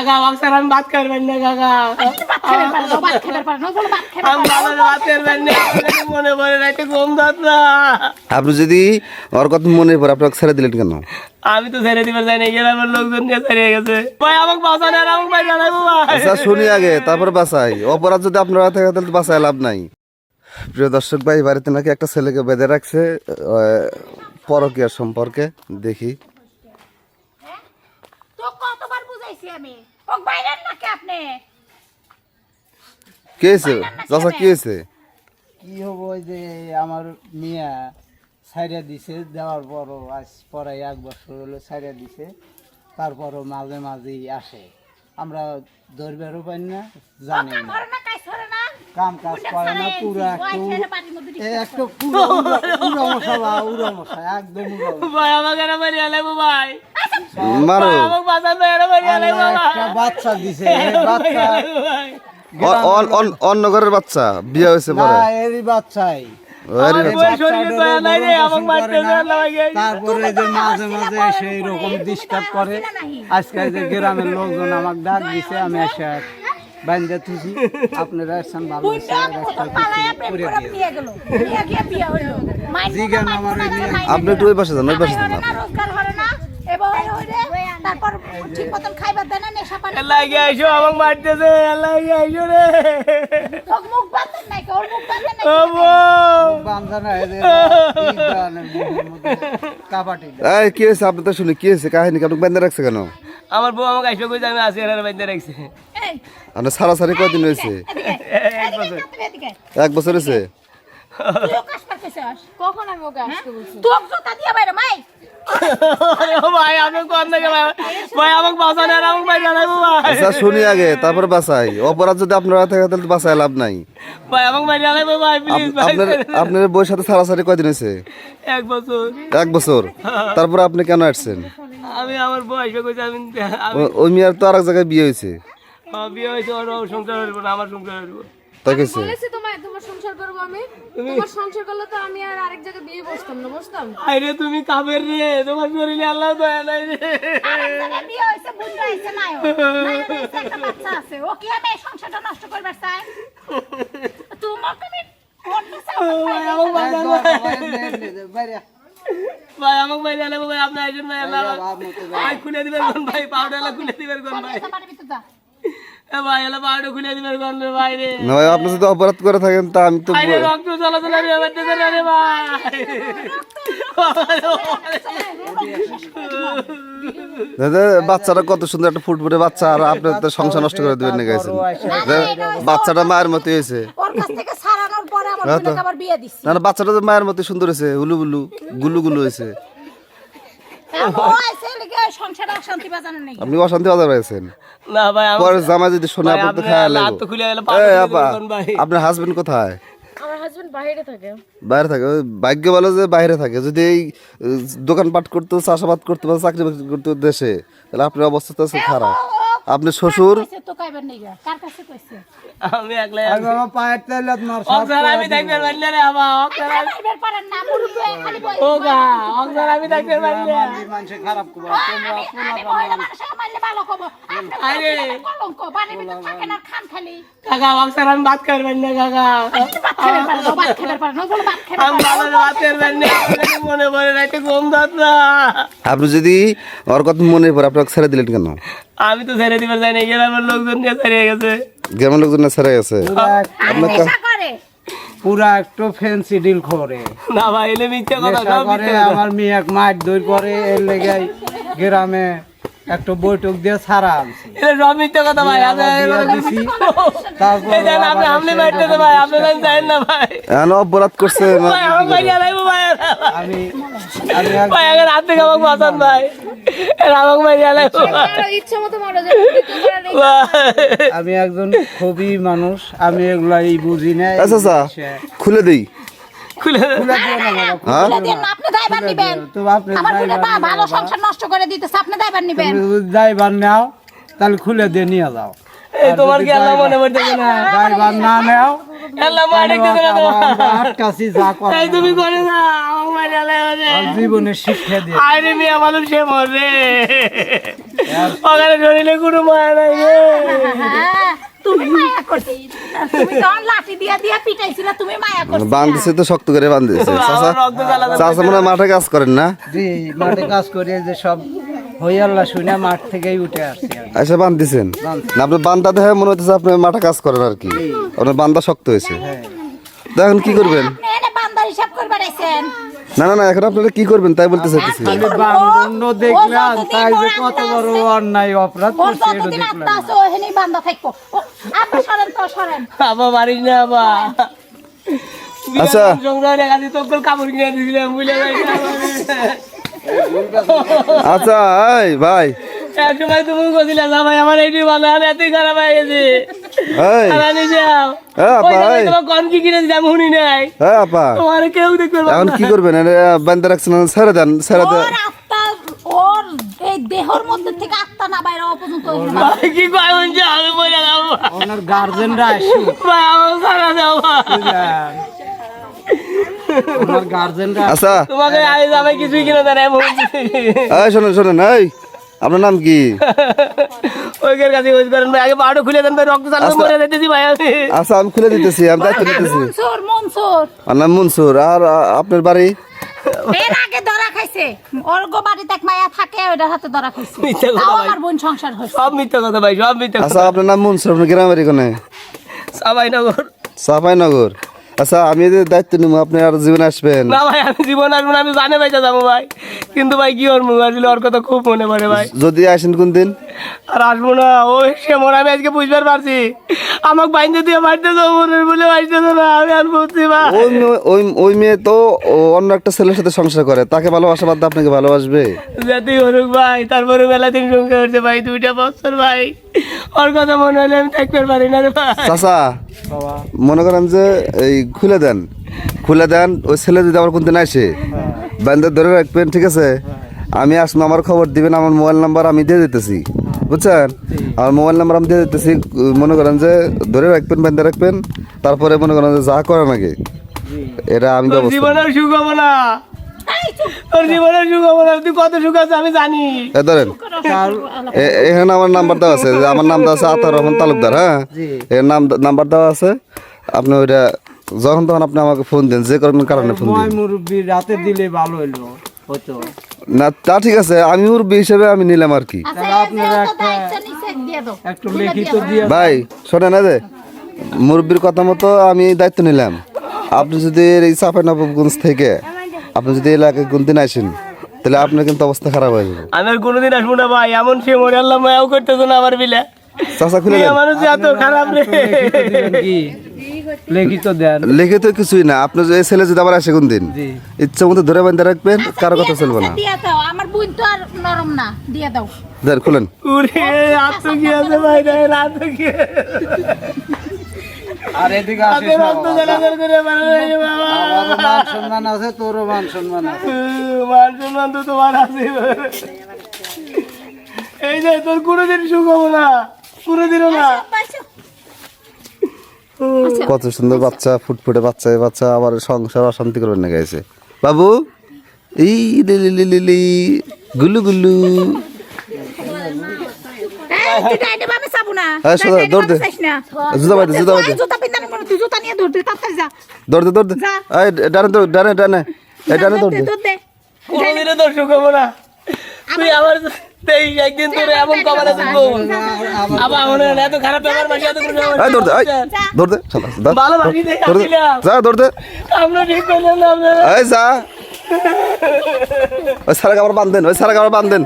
কাকা আমি ভাত না কাকা। মনে পড়ে ঘুম না আপনি যদি ওর কথা মনে পড়ে আপনাকে ছেড়ে দিলেন কেন? আমি তো ছেড়ে দিবার যাই না গ্রামের লোকজন নিয়ে ছেড়ে গেছে। ভাই আমাকে বাঁচান আর আমাকে ভাই জানাব ভাই আচ্ছা শুনি আগে তারপর বাসাই অপরাধ যদি আপনারা থাকে তাহলে বাসায় লাভ নাই। প্রিয় দর্শক ভাই বাড়িতে নাকি একটা ছেলেকে বেঁধে রাখছে আহ, পরকীয়ার সম্পর্কে দেখি। তো কতবার বুঝাইছি আমি? ও বাইরের নাকি আপনি? কে হয়েছে চাষা কি হয়েছে কি হব ওই যে আমার মিয়া সাইডা দিছে দেওয়ার পরও আজ পরে এক বছর হলো সাইডা দিছে তারপরও মাঝে মাঝেই আসে। আমরা ধরবেরও পাই না জানি না। না না? কাম কাজ করে না পুরো একটু উড়া মশলা উড়া মশা একদম ভাই আমাকে এরা মারি আলাইবো ভাই। মারো। বাচ্চা দিছে অন্য ঘরের বিয়ে হয়েছে পরে। এরই বাচ্চাই। তারপরে যে মাঝে মাঝে ডিস্টার্ব করে। যে গ্রামের লোকজন আমাকে ডাক দিছে আমি এসে বাইন্দা তুছি আপনারা এসছেন ভালো আপনি একটু ওই পাশে যান ওই পাশে যান। আপনি। রোজগার হরে না এবার হইল হইরে তারপর ঠিক মতন খাইবার দেয় না নেশা পানি। লাগে আইসো আমাকে মারতেছে লাগে আইসো রে। তোর মুখ বাঁধেন নাই ওর মুখ বাঁধেন নাই ও বউ। এই যে এই গানের মুখের মধ্যে কাবাটি দেয়। এই কি হয়েছে? আপনি তো শুনি কি হয়েছে? কাহিনী কি আপনি বেঁধে রাখছে কেন? আমার বউ আমাকে আইসো কইছে আমি আসি এর বাইন্দে রাখছে। এই। আপনার সারাসারি কয়দিন হয়েছে? এক বছর। হয়েছে? কখন আমি ওকে আসতে বলছি? তোর জুতা দিয়ে বাইরে মাই। আরে ভাই আপনি কোন থেকে ভাই? ভাই আমাকে বাঁচান আর আমাকে ভাই জানাব ভাই। আচ্ছা শুনি আগে তারপর বাসাই অপরাধ যদি আপনারা থাকে তাহলে বাসায় লাভ নাই। ভাই আমাকে ভাই জানাব ভাই প্লিজ আপনার আপনার বইয়ের সাথে সারাসারি কয়দিন হয়েছে? এক বছর। এক বছর? তারপর আপনি কেন আসছেন? আমি আমার বউ কইছে আমি ওই মেয়ের তো আর এক জায়গায় বিয়ে হয়েছে। বিয়ে হয়েছে ওর ওর সংসার হইব না আমার সংসার হইব তাই কেছে বলেছি তোমায় তোমার সংসার করব আমি। তোমার সংসার করলে তো আমি আর আরেক জায়গায় বিয়ে বসতাম না বসতাম? আরে তুমি কাবের রে তোমার শরীরে আল্লাহ দয়া নাই রে। আরেক জায়গায় বিয়ে নাই ও হয়েছে, একটা বাচ্চা আছে। ও কি আমি সংসারটা নষ্ট করবার চাই তোমাকে আমি ভাই আমাকে ভাই। বাইরে ভাই জানাব ভাই আপনি আইসেন ভাই আল্লাহ ভাই খুলে দিবেন কোন ভাই? পাউডার খুলে দিবেন কোন ভাই? ভাই খুলে দিবেন না ভাই আপনি যদি অপরাধ করে থাকেন তা আমি তো আরে রক্ত চলাচল আমি করতেছে না রে ভাই। দাদা, বাচ্চাটা কত সুন্দর একটা ফুটফুটে বাচ্চা আর আপনি তো সংসার নষ্ট করে দেবেন না গেছেন বাচ্চাটা মায়ের মতো হয়েছে। হ্যাঁ না না, বাচ্চাটা তো মায়ের মতো সুন্দর হয়েছে হুলু বুলু গুলু গুলু হয়েছে সংসারে অশান্তি বাজানো নেই। আপনি অশান্তি বাজার হয়েছেন না ভাই পরে জামা যদি শোনে ভাই, আপনার তো লাগবে তো খুলে গেলে হাজবেন্ড কোথায়? আমার হাজবেন্ড বাইরে থাকে। বাইরে থাকে ভাগ্য ভালো যে বাইরে থাকে। যদি এই আহ, দোকানপাট করতো চাষাবাদ করতে বা চাকরি বাকরি করতে দেশে তাহলে আপনার অবস্থা তো আছে খারাপ। আপনি শ্বশুর? মনে আপনি যদি ওর কথা মনে পড়ে আপনাকে ছেড়ে দিলেন কেন? আমি তো ছেড়ে দিবার যাই না গ্রামের লোকজন নিয়ে ছেড়ে গেছে। গ্রামের লোকজন না ছেড়ে গেছে? আপনার পুরা একটু ফ্যান্সি ডিল করে। না ভাই এলে মিথ্যা কথা মিথ্যে। আমার মেয়ে এক মাছ দই করে এর লেগে গ্রামে একটা বৈঠক দিয়ে ছাড়া আনছি। সব মিথ্যে কথা ভাই আপনি তারপর এই দেন আপনি হামলি মারতেছে ভাই আপনি জানেন জানেন না ভাই। এখন অপরাধ করছে ভাই আমার ভাই আমি আমি ভাই আগে রাত থেকে আমাকে বাঁচান ভাই। এর আমাকে ভাই মতো মারা যায়। ভাই। আমি একজন খুবই মানুষ আমি এগুলা এই বুঝি না। আচ্ছা আচ্ছা খুলে দিই। খুলে দেন। হ্যাঁ? বলে দেন। না, আপনি দায়ভার নিবেন। আমার বোনের বা- ভালো সংসার নষ্ট করে দিতেছে আপনি দায়ভার নিবেন। তুমি নাও তাহলে খুলে দিয়ে নিয়ে যাও। এই তোমার কি আল্লাহ মনে না? না নাও আল্লাহ মালিক দিতে না তোমার। আমরা যা করার। এই তুমি করে না আমাকে মারি আল্লাহ জীবনের শিক্ষা দিয়ে। আরে মেয়ে মানুষ সে মরে। ওখানে শরীরে কোনো মায়া নাই রে। হ্যাঁ, তুমি মায়া করছি তুমি তখন লাঠি দিয়া দিয়া পিটাইছিলা তুমি মায়া করছি বান্ধিছে তো শক্ত করে বান্ধিছে। চাচা চাচা মনে মাঠে কাজ করেন না? জি মাঠে কাজ করে যে সব হই শুনে মাঠ থেকেই উঠে আসছি আমি। বান্ধিছেন? না আপনার বান্দা দেখে মনে হচ্ছে আপনি মাঠে কাজ করেন আর কি। আপনার বান্দা শক্ত হয়েছে। তো এখন কি করবেন? হিসাব না না না এখন আপনারা কি করবেন? তাই বলতে চাইতেছি। খালি বান্ধন্য দেখলাম তাই যে কত বড় অন্যায় অপরাধ করছে এটা দেখলাম। বান্দা থাকব। আপনি সরেন তো সরেন। আবার মারিস না আচ্ছা। তোর কাপড় কিনে দিয়েছিলাম বুঝলে ভাই আচ্ছা এই ভাই। এক সময় তুমি না ভাই আমার এইটি ভালো আর এতই খারাপ হয়ে গেছে। এই। হারানি যাও। হ্যাঁ, ওই আপা, সময় এই। তোমার কন কি কিনে দিলাম শুনি নাই। হ্যাঁ আপা। তোমার কেউ দেখবে না। এখন কি করবেন? বান্ধা রাখছেন ছেড়ে দেন ছেড়ে দেন ওর এই দেহর মধ্যে থেকে আত্মা না বাইরে হওয়া পর্যন্ত ওখানে বাঁধা। ভাই কি কয় বলছে আমি বলে যাব? ওনার গার্জেনরা আসুক ভাই আমার সারা যাও ওনার গার্জেনরা আচ্ছা। তোমাকে আজ আমি কিছুই কিনে দেয় না আমি বলছি এই শোনেন শোনেন এই আপনার নাম কি? ওইকের কাছে ওই করেন ভাই আগে পাহাড়ও খুলে দেন ভাই রক্ত চালাতে মরে যেতেছি ভাই আমি। আচ্ছা আমি খুলে দিতেছি আমি দায়িত্ব নিতেছি মনসুর মনসুর। আমার নাম মনসুর আর আপনার বাড়ি? এর আগে ধরা খাইছে। ওর গো বাড়িতে এক মায়া থাকে হাতে ধরা খাইছে। মিথ্যা কথা আমার বোন সংসার হয়েছে সব মিথ্যা কথা ভাই সব মিথ্যা আচ্ছা আপনার নাম মনসুর আপনার গ্রামের কোনে? সবাই নগর সাফাইনগর। আচ্ছা আমি যে দায়িত্ব নিব আপনি আর জীবন আসবেন? না ভাই আমি জীবন আসব না আমি জানে ভাই যাব ভাই। কিন্তু ভাই কি ওর মুখ আসলে ওর কথা খুব মনে পড়ে ভাই। যদি আসেন কোন দিন আর আসব না। ওই সে মনে আমি আজকে বুঝতে পারছি। আমাকে বাইন্দে দিয়ে বাড়িতে যাব মনের বলে বাড়িতে না আমি আর বলছি ভাই ওই মেয়ে- ওই ওই মেয়ে তো অন্য একটা ছেলের সাথে সংসার করে। তাকে ভালোবাসা বাদ আপনাকে ভালোবাসবে। যাতেই হরুক ভাই তারপরে মেলা দিন সংখ্যা হচ্ছে ভাই দুইটা বছর ভাই। ওর কথা মনে হলে আমি থাকতে পারি না রে ভাই। চাচা মনে করেন যে এই খুলে দেন। খুলে দেন ওই ছেলে যদি আমার কোনদিন আসে ব্যান্ডে ধরে রাখবেন ঠিক আছে? আমি আসব আমার খবর দিবেন আমার মোবাইল নাম্বার আমি দিয়ে দিতেছি। বুঝছেন? আমার মোবাইল নাম্বার আমি দিয়ে দিতেছি মনে করেন যে ধরে রাখবেন বেঁধে রাখবেন তারপরে মনে করেন যে যা করে নাকি এটা আমি তোর জীবনের সুখ হব না। তোর জীবনের সুখ হব না তুই কত সুখ আছে আমি জানি। ধরেন এখানে আমার নাম্বার দেওয়া আছে যে আমার নাম দেওয়া আছে আতার রহমান তালুকদার হ্যাঁ? জি। এর নাম নাম্বার দেওয়া আছে আপনি ওইটা যখন তখন আপনি আমাকে ফোন দিন যে কোনো কারণে ফোন দিন। রাতে দিলে ভালো হইল। হতো না তা ঠিক আছে আমি মুরব্বী হিসেবে আমি নিলাম আর কি। আচ্ছা ভাই শোনে না যে মুরব্বীর কথা মতো আমি দায়িত্ব নিলাম। আপনি যদি এই চাপে নবগঞ্জ থেকে আপনি যদি এই এলাকায় কোনদিন আসেন তাহলে আপনার কিন্তু অবস্থা খারাপ হয়ে যাবে। আমি আর কোনোদিন আসব না ভাই এমন সে মরে আল্লাহ মায়াও করতেছো না আমার বিলে। চাচা খুলে মানুষ এত খারাপ রে। লিখিত দেন। কিছুই না। আপনি যে এই ছেলে যদি আবার আসে কোনদিন? জি। ইচ্ছা মতো ধরে বান্ধে রাখবেন আচ্ছা, কারও কথা চলবে না। আচ্ছা, দিয়ে দাও। আমার বোন তো আর নরম না। দিয়ে দাও। দেন খুলেন। উরে আত্ম কি আছে ভাই রে আত্ম কি আর এদিকে আসিস মান সম্মান আছে তোরও মান সম্মান আছে। মান সম্মান তো তোমার আছে। এই যে তোর কোনোদিন সুখ হব না কোনোদিনও না। আচ্ছা কত সুন্দর বাচ্চা ফুটফুটে বাচ্চা বাচ্চা আবার সংসার অশান্তি করবেন না গেছে বাবু এই লি লি লি লি লি গুলু গুলু। ডানে ডানে ডানে। দৌড় দে, না। তুই আমার তেইশ একদিন তোর এমন কবার আছে গোল আবার মনে হয় এত খারাপ ব্যাপার মাসি এত কোনো এই দৌড় দে এই না। দৌড় দে শালা, দা, ভালো বাকি দে। আসছিলাম। যা দৌড় আমরা ঠিক করলাম না আপনারা এই যা। ওই সারা কাপড় বান্ধেন ওই সারা কাপড় বান্ধেন